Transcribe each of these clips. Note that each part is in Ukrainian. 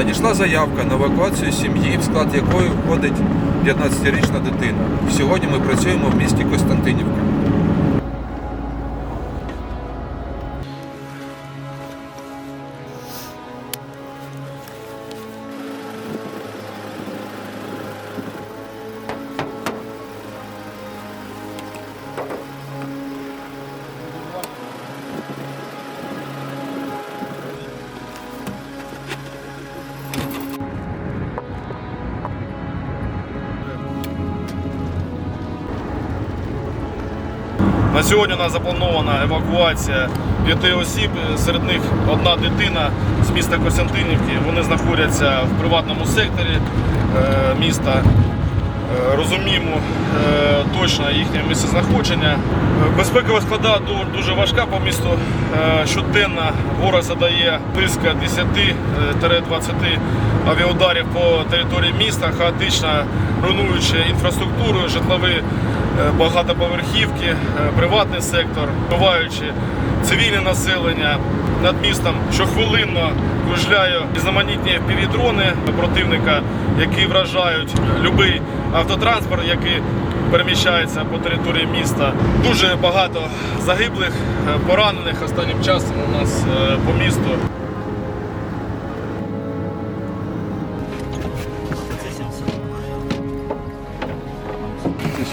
Надійшла заявка на евакуацію сім'ї, в склад якої входить 15-річна дитина. Сьогодні ми працюємо в місті Костянтинівка. На сьогодні у нас запланована евакуація п'яти осіб. Серед них одна дитина з міста Костянтинівки. Вони знаходяться в приватному секторі е, міста. Е, Розуміємо е, точно їхнє місцезнаходження. Е, Безпекова складова ду- дуже важка по місту. Щоденно ворог задає близько 10-20 авіаударів по території міста, хаотично руйнуючи інфраструктуру, житлові багатоповерхівки, е, приватний сектор, вбиваючи цивільне населення над містом. Щохвилинно кружляю різноманітні півдрони противника, які вражають будь-який автотранспорт, який переміщається по території міста. Дуже багато загиблих, е, поранених останнім часом у нас е, по місту.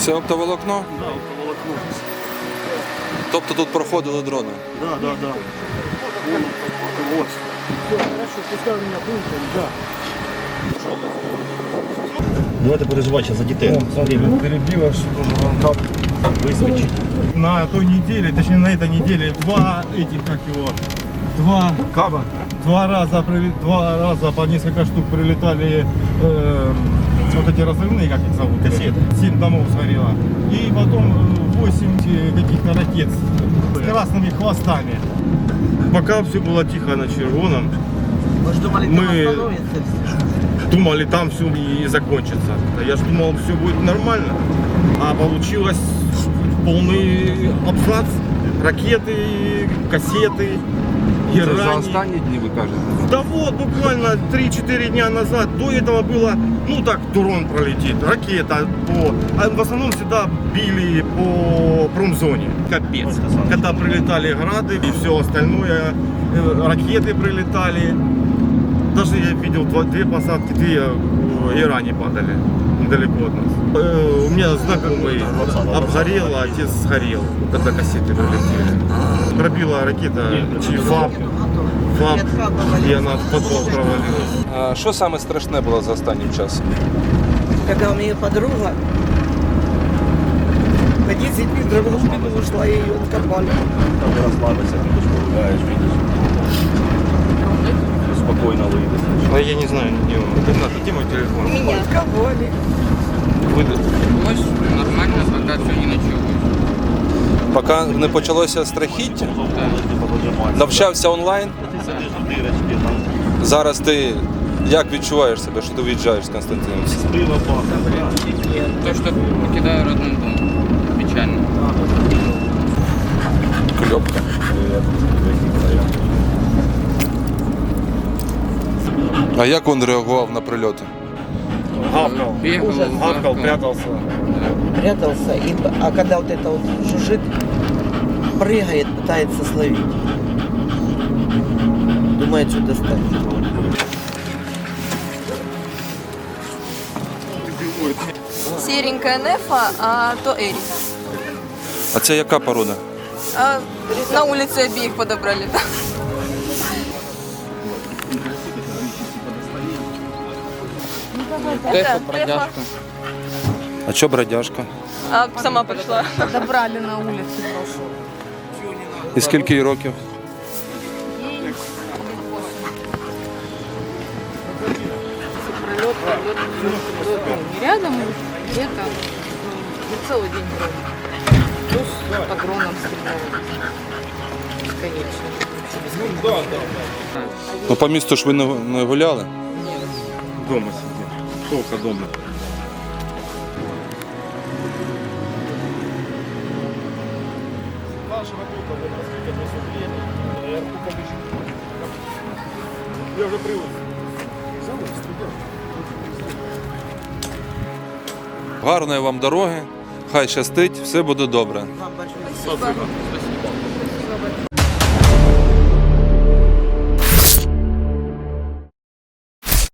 Це оптоволокно? Да, волокно. Тобто тут проходили дрони. Да, да, да. Вот. Давайте переживати зараз за дітей. Перебила, что тоже вам как висвічить. на той неделе, точнее на этой неделе, два этих, как его, два каба, два раза, два раза по несколько штук прилетали э, вот эти разрывные, как их зовут, Кассеты. Семь домов сгорело. И потом э, восемь э, каких-то ракет с красными хвостами. Пока все было тихо на червоном, Вы же думали, Мы- там остановится все? думали, там все и закончится. Я ж думал, все будет нормально. А получилось полный абзац. Ракеты, кассеты, Це за герани. останні дні ви кажете. Да вот, буквально 3-4 дня назад, до этого было, ну так, дрон пролетит, ракета, по, а в основном всегда били по промзоне. Капец. Когда прилетали грады и все остальное, э, ракеты прилетали. Даже я видел два, две посадки, две в Иране падали, Недалеко от нас. Э, у меня знакомый обгорел, а отец сгорел, когда кассеты прилетели. Пробила ракета чи ФАБ, ФАБ, и она в подвал провалилась. А що саме страшне було за останнім часом? Когда у меня подруга по 10 метров в глубину ушла, и ее откопали. Там розслабишся, ти погуляєш, видиш. Спокійно вийдеш. А я не знаю, где он. Ренат, где мой телефон? Меня откопали. Ось нормально, поки все не ночують. Поки не почалося страхіття, Навчав. навчався онлайн. У Зараз ти як відчуваєш себе, що ти виїжджаєш з пахне. То, що покидаю родной дом. А як він реагував на прильоти? Гавкал. Бегал, Гавкал, прятался. Прятался, и, а когда вот это вот жужжит, прыгает, пытается словить. Думает, что достать. Серенькая Нефа, а то Эрик. А це яка порода? А на улице обеих подобрали. Тихо, бродяжка. А що бродяжка? А сама прийшла. Добрали на вулиці прошу. І скільки їй років? Прильот, прильот, рядом, где-то ну, не целый день вроде. Плюс патроном стреляли. Конечно. Ну, по місту ж ви не не Нет. Дома. Вдома. Наша в розкриття преступлень, Я вже привык. Гарної вам дороги, хай щастить, все буде добре. Спасибо.